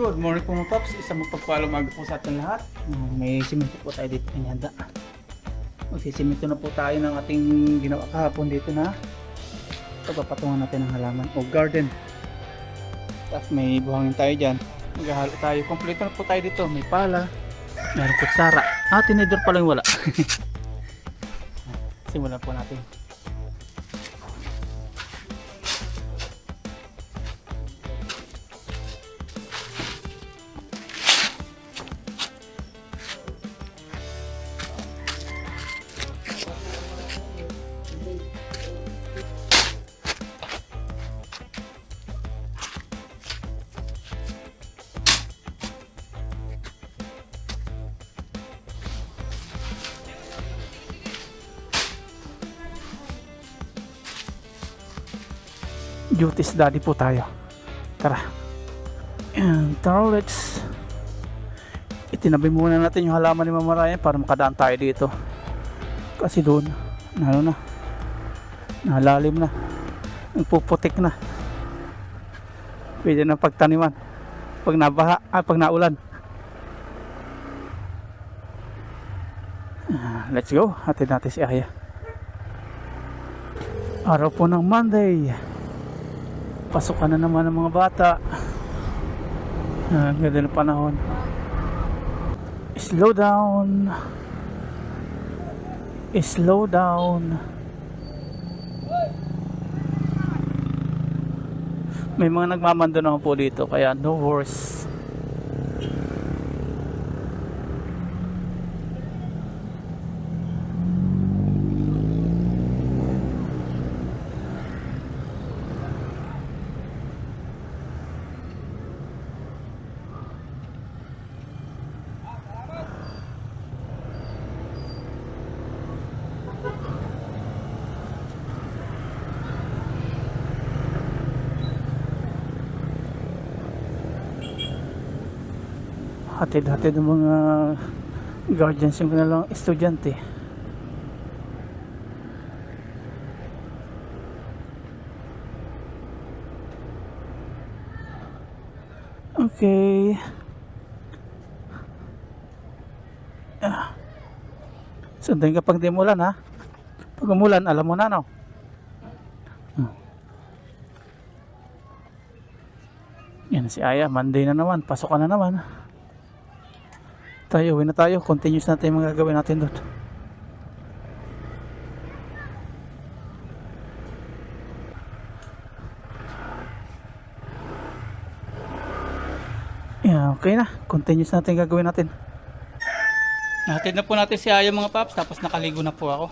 Good morning po mga paps. Isang magpagpalo umaga po sa ating lahat. May simento po tayo dito kanyanda. Magsisimento na po tayo ng ating ginawa kahapon dito na pagpapatungan natin ng halaman o garden. Tapos may buhangin tayo dyan. Maghahalo tayo. Kompleto na po tayo dito. May pala. Meron kutsara. Ah, tinidor pala yung wala. Simulan po natin. Duties daddy po tayo. Tara. And tara let's itinabi muna natin yung halaman ni Mama Ryan para makadaan tayo dito. Kasi doon, ano na, nalalim na, nagpuputik na. Pwede na pagtaniman. Pag nabaha, ah, pag naulan. Ah, Let's go. Hatid natin si Aya. Araw po ng Monday pasukan na naman ng mga bata. Ah, ang ganda ng panahon. Slow down. Slow down. May mga nagmamando naman po dito kaya no worries hatid-hatid ng mga guardians yung kanilang estudyante. Okay. Ah. sundan kapag di umulan ha? Pag umulan alam mo na no? Hmm. yan si Aya Monday na naman pasok ka na naman tayo, uwi na tayo. Continuous natin yung mga gagawin natin doon. Yeah, okay na. Continuous natin gagawin natin. Natin na po natin si Aya mga paps. Tapos nakaligo na po ako.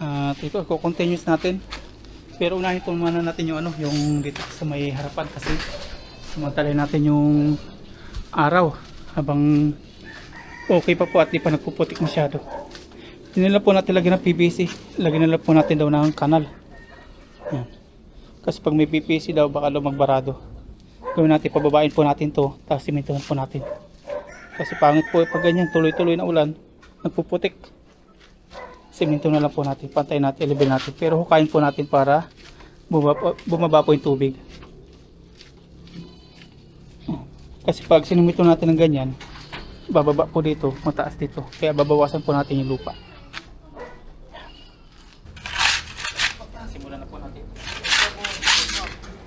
At ito, continuous natin. Pero unahin po muna natin yung ano, yung dito sa may harapan kasi sumantalay natin yung araw habang okay pa po at di pa nagpuputik masyado. Hindi po natin lagyan ng PVC. Lagyan nila po natin daw ng kanal. Yan. Kasi pag may PVC daw baka daw magbarado. Gawin natin, pababain po natin to tapos simentohan po natin. Kasi pangit po pag ganyan, tuloy-tuloy na ulan, nagpuputik. Simento na lang po natin, pantay natin, level natin. Pero hukayin po natin para bumaba, bumaba po yung tubig. Kasi pag sinumito natin ng ganyan, bababa po dito, mataas dito. Kaya babawasan po natin yung lupa. Simulan na po natin.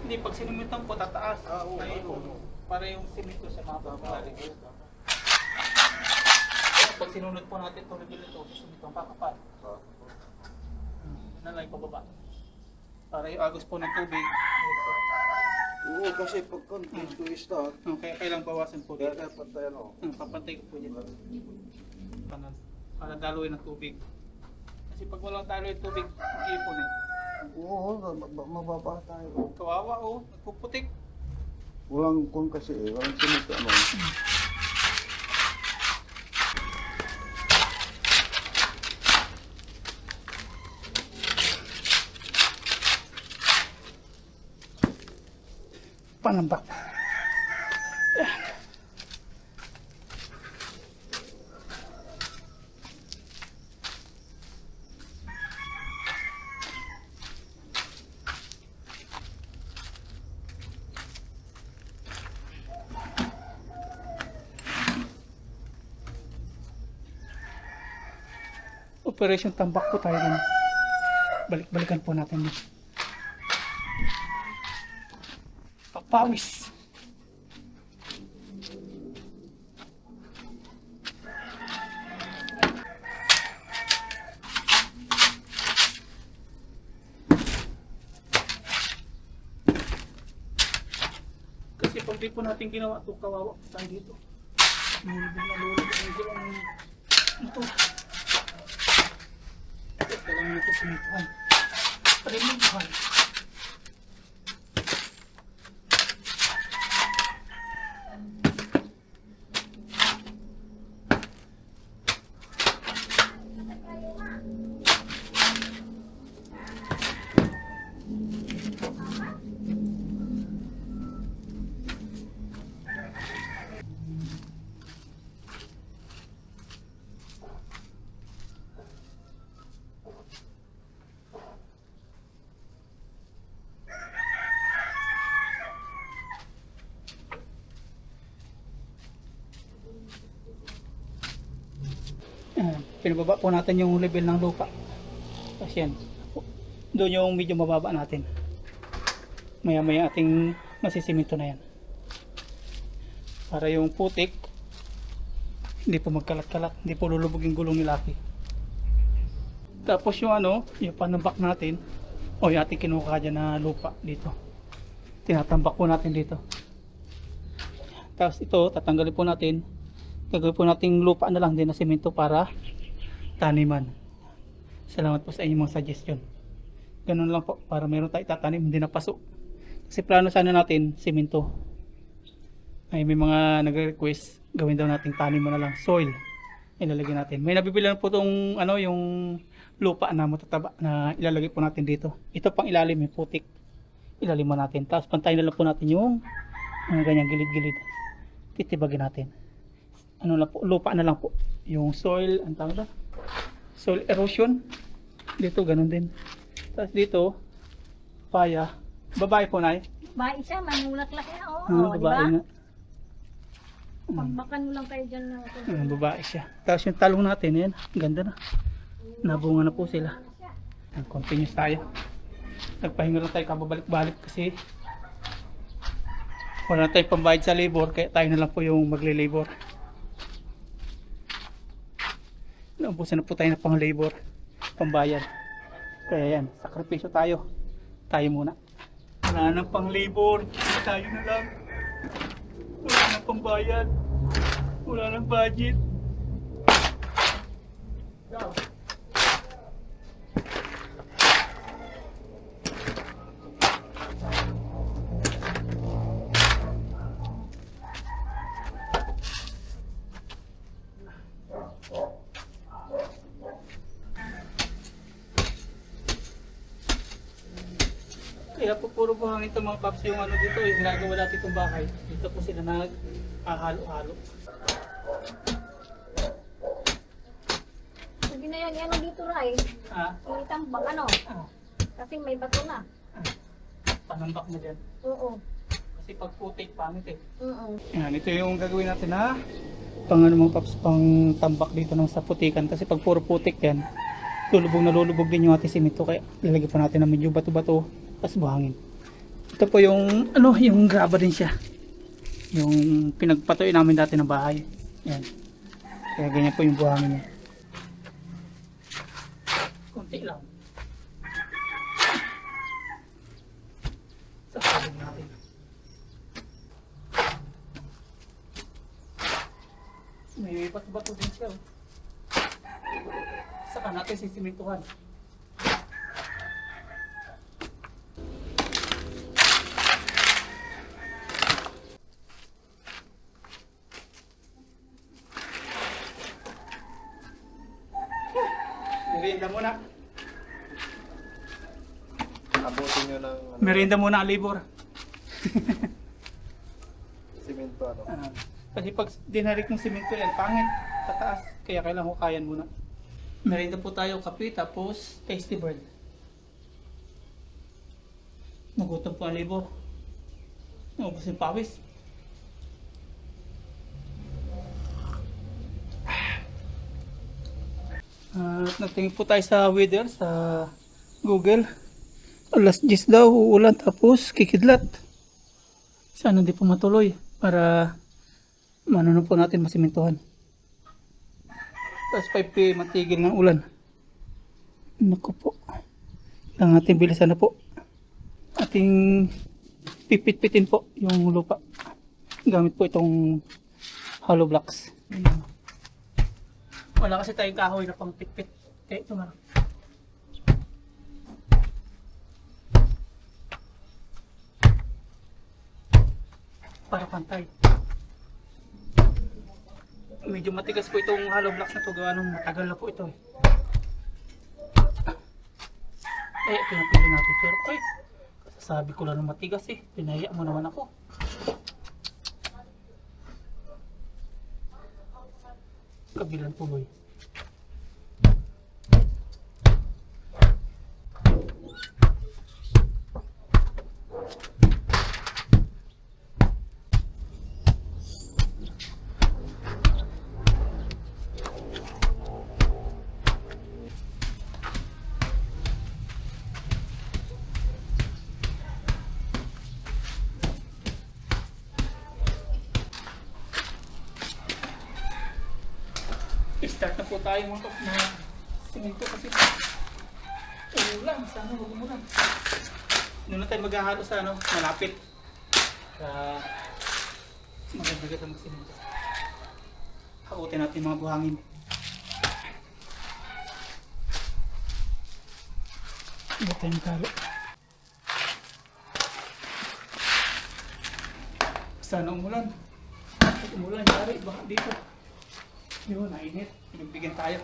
Hindi, pag sinumitan po, tataas. Ay, para yung simento sa mga babalik. Pag sinunod po natin itong reveal ito, susumitong kakapal. Yun na lang yung pababa. Para yung agos po ng tubig. Oo, kasi pag content to start, Oh, kaya kailang bawasan po kaya dito. dapat ano, Hmm, papantay ko po dyan. Para, para daluin ng tubig. Kasi pag walang daloy ng tubig, po na. oo, ma- ma- mababa tayo. Kawawa oh, nagpuputik. Walang kun kasi eh, walang simito, ano. Panen pak. Operation tambak po tayo. Balik-balikan po natin dito. Papawis. Kasi pag di po natin ginawa ito, kawawa po dito. Lulubog na lulubog dito ang ito. Ito lang ito sinutuhan. Palimutuhan. Ah, pinababa po natin yung level ng lupa. Kasi yan. Doon yung medyo mababa natin. Maya maya ating masisiminto na yan. Para yung putik, hindi po magkalat-kalat, hindi po lulubog yung gulong ni Lucky. Tapos yung ano, yung panambak natin, o yung ating kinukuha dyan na lupa dito. Tinatambak po natin dito. Tapos ito, tatanggalin po natin. Gagawin po nating lupa na lang din na simento para taniman. Salamat po sa inyong mga suggestion. Ganun lang po, para meron tayo tatanim, hindi na paso. Kasi plano sana natin, simento. Ay may mga nagre-request, gawin daw nating taniman na lang, soil. Ilalagay natin. May nabibili na po itong ano, yung lupa na matataba na ilalagay po natin dito. Ito pang ilalim, yung putik. Ilalim mo natin. Tapos pantayin na lang po natin yung mga ganyang gilid-gilid. Titibagin natin ano lang po, lupa na lang po. Yung soil, ang tawag ba? Soil erosion. Dito, ganun din. Tapos dito, paya. Babae po na Bahay siya, manulak-lak na. Oo, Ah, di babae ba? nga. Pagbakan mo lang kayo dyan ng Ah, babae siya. Tapos yung talong natin, yan. Ganda na. Nabunga na po sila. Ang continuous tayo. Nagpahinga lang tayo kababalik-balik kasi wala na tayong pambayad sa labor kaya tayo na lang po yung magle-labor. Naubusan na po tayo ng pang labor, pambayad. Kaya yan, sakripisyo tayo. Tayo muna. Wala nang pang labor, tayo na lang. Wala nang pambayad. Wala nang budget. Kaya po puro buhangin itong mga paps yung ano dito, yung ginagawa natin itong bahay. Dito po sila nag-halo-halo. Hindi na yan, ano dito, Ray. Ah, Itambak, ano? ah, Kasi may bato na. panambak na dyan. Oo. Kasi pag putik, pangit eh. Oo. Yan, ito yung gagawin natin na pang ano mga paps, pang tambak dito ng sa putikan. Kasi pag puro putik yan, lulubog na lulubog din yung ating simento. Kaya lalagyan pa natin ng medyo bato-bato, tapos buhangin. Ito po yung, ano, yung graba din siya. Yung pinagpatuloy namin dati ng bahay. Yan. Kaya ganyan po yung buhangin niya. Kunti lang. Sasabog natin. May bato-bato din siya. oh. Saka natin sisimentuhan. Merienda muna. Abutin nyo ng ano, Merienda muna ang labor. simento ano. Ah, kasi pag dinarik ng simento yan, pangit, tataas. Kaya kailangan hukayan muna. Merienda po tayo, kape, tapos tasty bird. Nagutom po ang labor. Naubos yung pawis. At nagtingin po tayo sa weather sa Google. Alas 10 daw, uulan tapos kikidlat. Sana hindi po matuloy para manunod po natin masimentohan. Tapos 5 p.m. matigil ng ulan. Naku po. Kailangan natin bilisan na po. Ating pipit-pitin po yung lupa. Gamit po itong hollow blocks. Wala kasi tayong kahoy na pang pitpit. Kaya ito na. Para pantay. Medyo matigas po itong hollow blocks na to. Gawa nung matagal na po ito eh. Eh, pinapili natin. Pero, ay, sabi ko lang matigas eh. Pinaya mo naman ako. Kabilang tuloy. Po tayo mga kap na simento kasi ulan, sana huwag umulan. Noon na tayo maghahalo sa ano, malapit. Sa maganda ganda magsimento. Hakutin natin mga buhangin. Hindi tayo magkalo. Sana umulan. Pag umulan, yari, baka dito. Yun, nainit. Pinagbigyan tayo.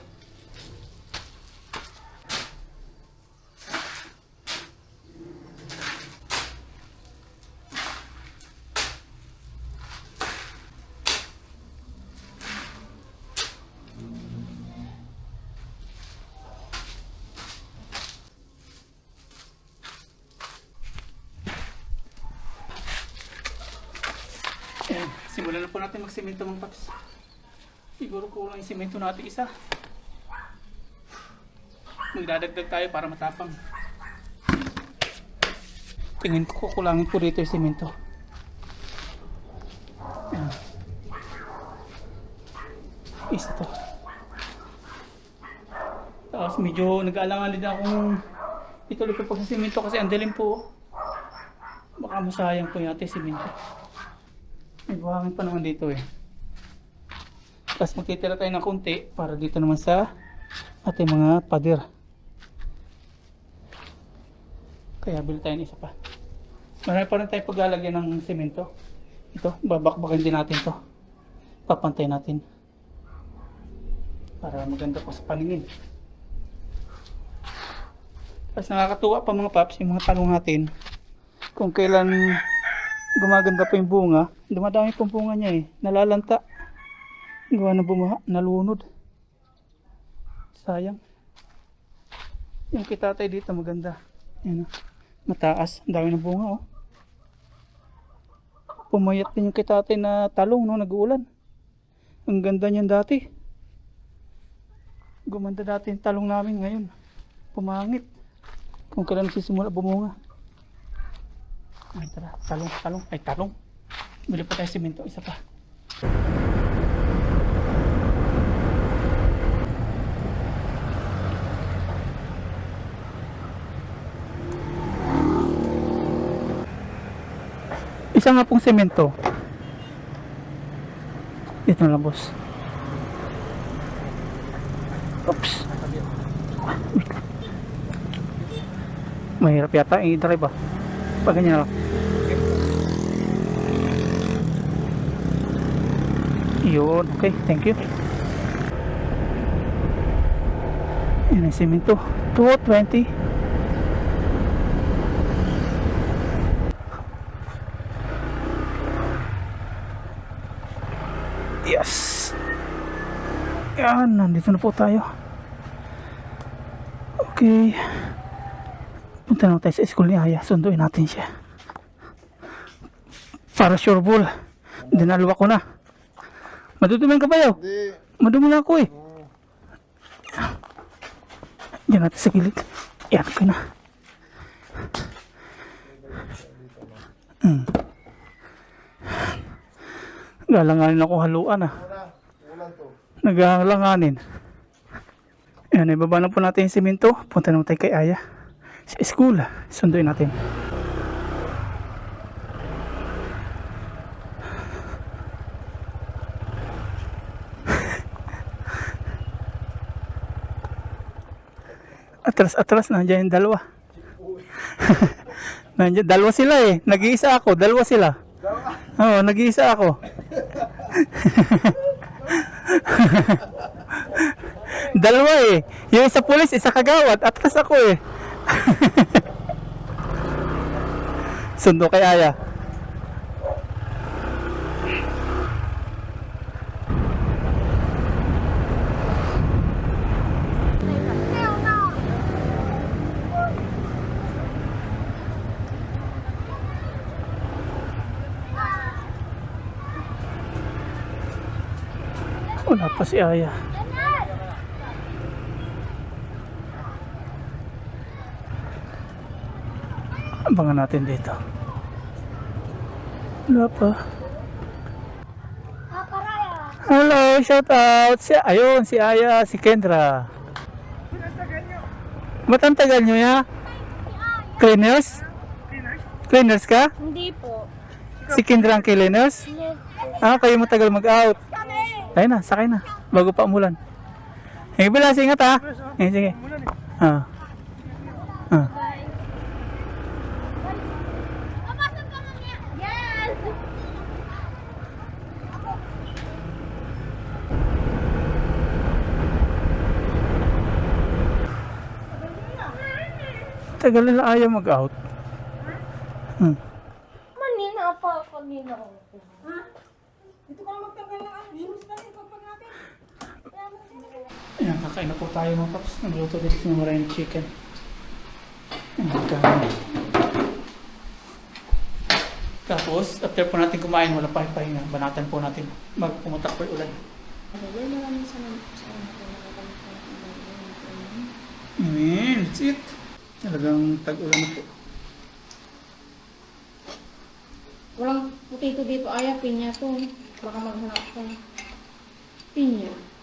Simulan na po natin magsimento mga paps. Siguro kulang yung simento natin isa. Magdadagdag tayo para matapang. Tingin ko kukulangin po dito yung simento. Isa to. Tapos medyo nag-aalangan din akong ituloy ko pag sa simento kasi ang dilim po. Baka masayang po yung ating simento. May buhangin pa naman dito eh. Tapos magtitira tayo ng konti para dito naman sa ating mga pader. Kaya bili tayo ng isa pa. Marami pa rin tayo paglalagyan ng semento. Ito, babakbakin din natin to. Papantay natin. Para maganda po sa paningin. Tapos nakakatuwa pa mga paps, yung mga talong natin. Kung kailan gumaganda pa yung bunga, dumadami pang bunga niya eh. Nalalanta. Gawa na bumaha, nalunod. Sayang. Yung kitatay dito maganda. Yan oh. Mataas. Dami ng bunga oh. Pumayat din yung kitatay na talong no, nag-uulan. Ang ganda niyan dati. Gumanda dati yung talong namin ngayon. Pumangit. Kung kailan nagsisimula bumunga. Ay tara, talong, talong. Ay talong. Bili pa tayo simento, isa pa. Isa nga pong semento. Dito na lang, boss. Oops. Mahirap yata i-drive ah. Pag ganyan lang. Yun, okay, thank you. Yan ang semento. 220. Nandito na po tayo. Okay. Punta naman tayo sa school ni Aya. Sunduin natin siya. Para sure ball. Dinalwa ko na. Madudumin ka ba yaw? Hindi. Madumi na ako eh. Diyan natin sa gilid. Yan ko na. Hmm. Galanganin ako haluan ah. Nagalanganin. Ayan, ibaba na po natin yung simento. Punta naman tayo kay Aya. Sa school. Sunduin natin. Atras, atras. Nandiyan yung dalawa. Nandiyan, dalawa sila eh. Nag-iisa ako, dalawa sila. Oo, nag-iisa ako. Dalawa eh. Yung isa pulis, isa kagawad. Atras ako eh. Sundo kay Aya. Wala pa si Aya. Abangan natin dito. Wala pa. Hello, shout out. Si, ayun, si Aya, si Kendra. Ba't ang tagal nyo ya? Cleaners? Cleaners ka? Hindi po. Si Kendra ang cleaners? Ah, kayo matagal mag-out. Ayun na, sakay na. Bago pa umulan. Eh, bilas, ingat ha. Eh, sige. Ah. Ah. Papasok ka mamaya. Yes! Tagal nila ayaw mag-out. Hmm. Manina pa ako nila ako. Ayan, kakain na po tayo mga paps. Nagluto dito ng maraming chicken. Ayan, kakain. Tapos, after po natin kumain, wala pa pahinga. Banatan po natin. Magpumunta po yung ulan. Amen. That's it. Talagang tag-ulan na po. Walang potato dito. Aya, pinya to. Baka maghanap ko. Pinya.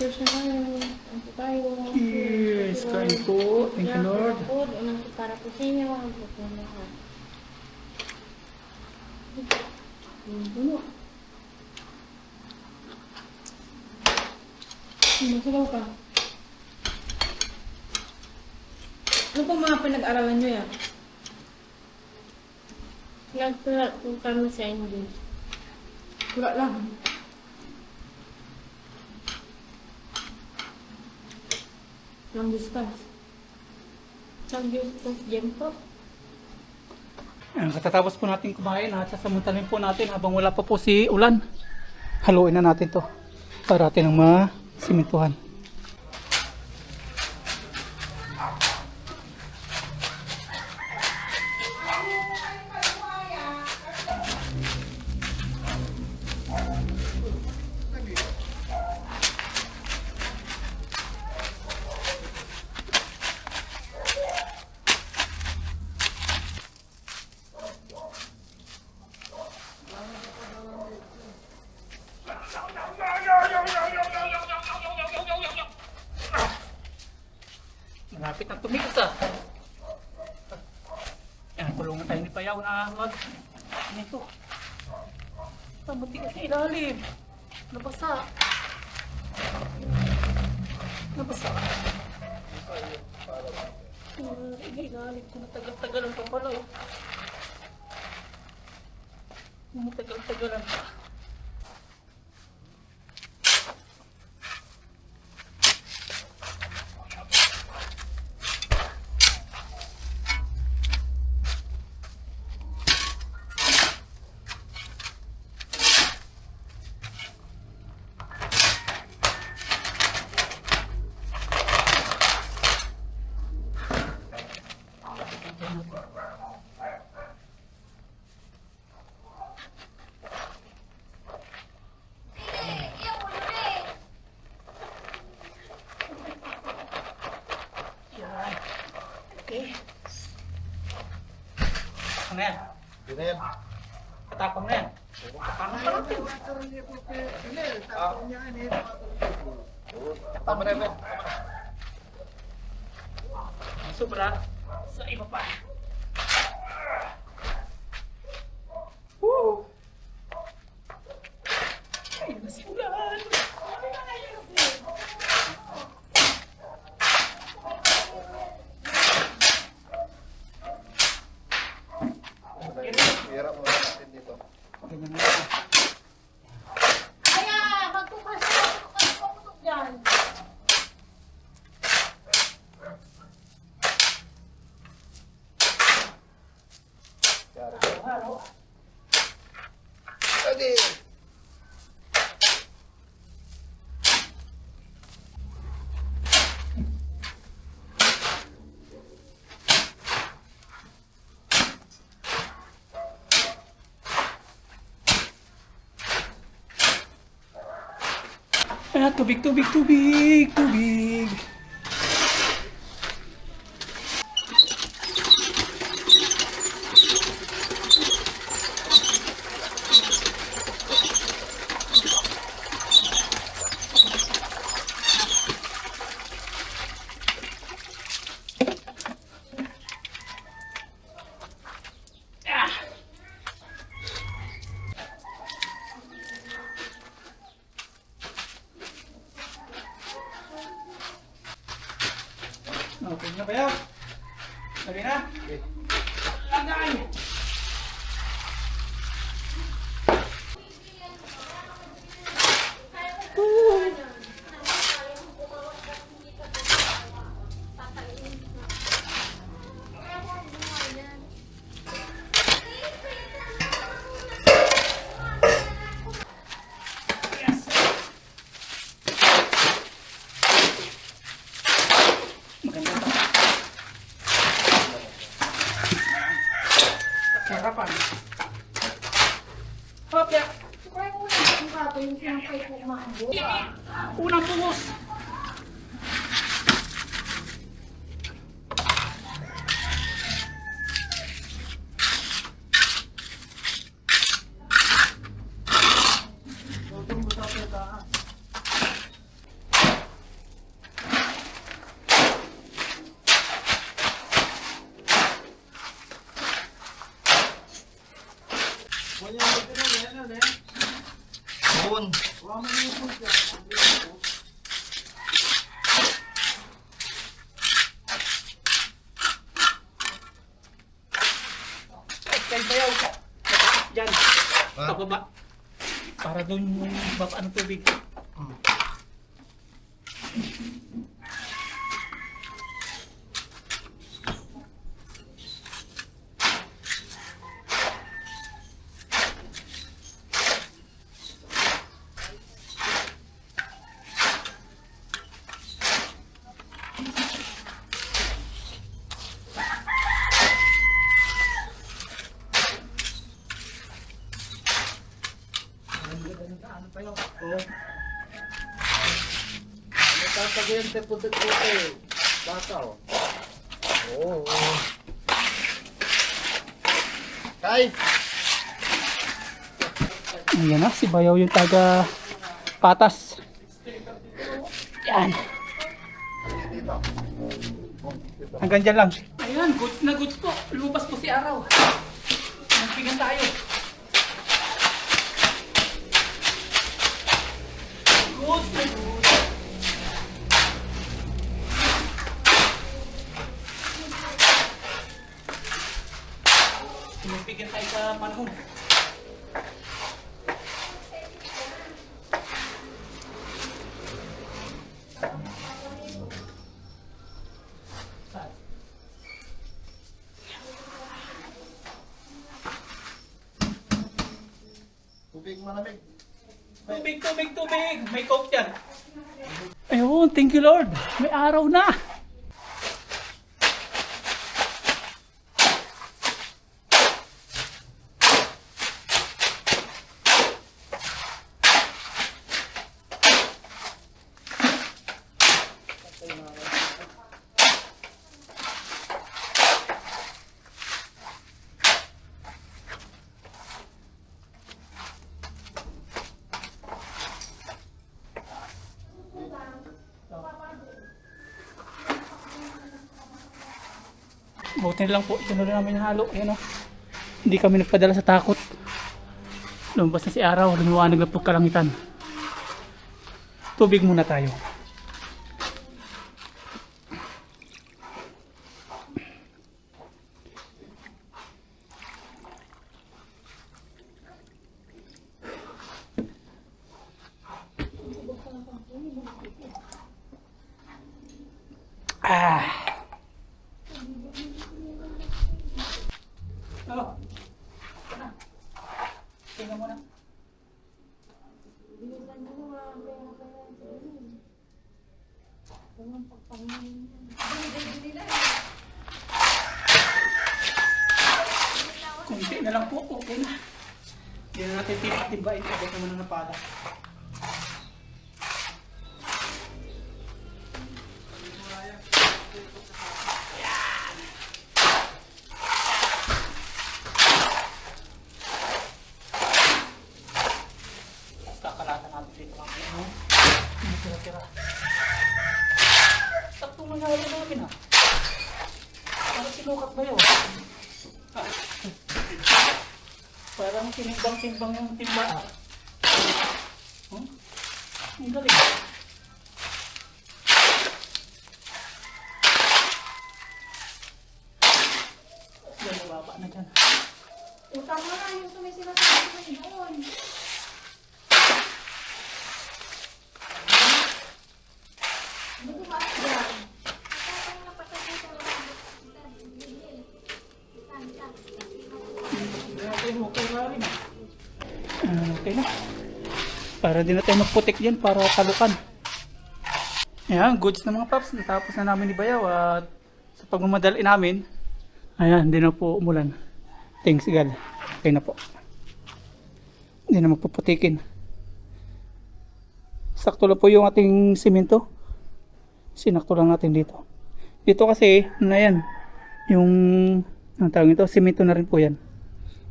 Cheers na tayo. Ano po tayo? Yes, kain po. Thank you, Lord. Food, unang para po sa inyo. Ang po po. Hmm, Masabaw ka. Ano po mga pinag-aralan nyo yan? Nagsulat po kami sa English. Wala lang. Lang discuss. Nag-Justus dyan po. Ayan, katatapos po natin kumain at sasamuntalin po natin habang wala pa po si ulan. Haluin na natin to para atin ang masimintuhan. Malapit na tumigas ah. Yan, tulungan tayo ni Payaw na mag... Ano ito? Ah, matigas sa ilalim. Nabasa. Nabasa. Ah, ilalim ko natagal-tagalan pa pala oh. Sobra. Sa iba pa. Woo! Ay, nasimulan. Hirap mo natin dito. Ganyan na. Kaya, magtukas na ako putok dyan. Adi! Ah, tubig, tubig, tubig, tubig. Ah. Okay na ba yan? Lagay na? Lagay! Yes! Maganda ito. Sarapan. Hop, ya. Kaya mo na yung kato yung sinampay ko umahambot. Unang buhos. Bun! Kaya bayaw. Diyan. Ha? Pababa. Para doon yung baba ng tubig. May putik tayo. Bata oh. Kay! Ayan na, si Bayaw yung taga patas. Yan. Hanggang dyan lang. Ayan, goods na goods po. Lumabas po si Araw. Magpigan tayo. Sa panahon. Tubig malamig. Tubig, tubig, tubig. May coke yan. Ayun, thank you Lord. May araw na. Buti na lang po, ito na rin namin halo. Ayan o. Hindi kami nagpadala sa takot. Lumabas na si araw, lumiwanag na po kalangitan. Tubig muna tayo. Ah. Oh. Tingnan mo na. Kunti na lang po, okay na. Hindi na natin tiba-tibain. Abot naman ang napada. Kakalatan natin dito ang ano. Ano tira-tira. Sakto mo na namin ha. Parang sinukat ba yun? Ah. Parang tinimbang-timbang yung timba. Hmm? Ang galing. Yan, baba na dyan. Utang mo na yung sumisila sa akin doon. Hindi ko maas dyan. Ah, okay na. Para din na tayo magputik dyan para talukan. Ayan, goods na mga paps. Natapos na namin ni Bayaw at sa pagmamadali namin, ayan, hindi na po umulan. Thanks God. Okay na po. Hindi na magpuputikin. Sakto lang po yung ating simento. Sinakto lang natin dito. Dito kasi, ano na yan, yung, ang tawag ito, simento na rin po yan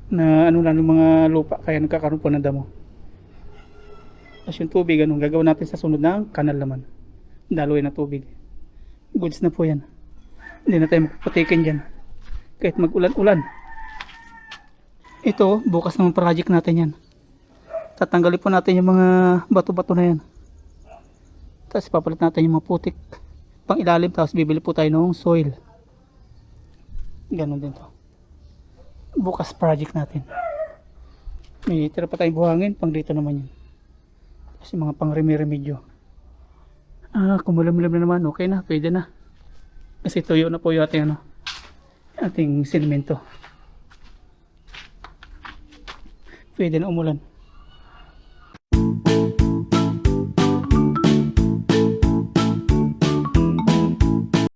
na ano lang yung mga lupa kaya nagkakaroon po ng damo. Tapos yung tubig, ano, gagawin natin sa sunod ng kanal naman. Daloy na tubig. Goods na po yan. Hindi na tayo magpapatikin dyan. Kahit mag-ulan-ulan. Ito, bukas naman project natin yan. Tatanggalin po natin yung mga bato-bato na yan. Tapos ipapalit natin yung mga putik pang ilalim. Tapos bibili po tayo ng soil. Ganon din to bukas project natin. May tira pa tayong buhangin, pang dito naman yun. Kasi mga pang remedyo. Ah, kumulam-lam na naman, okay na, pwede na. Kasi tuyo na po yung ating ano, ating sedimento. Pwede na umulan.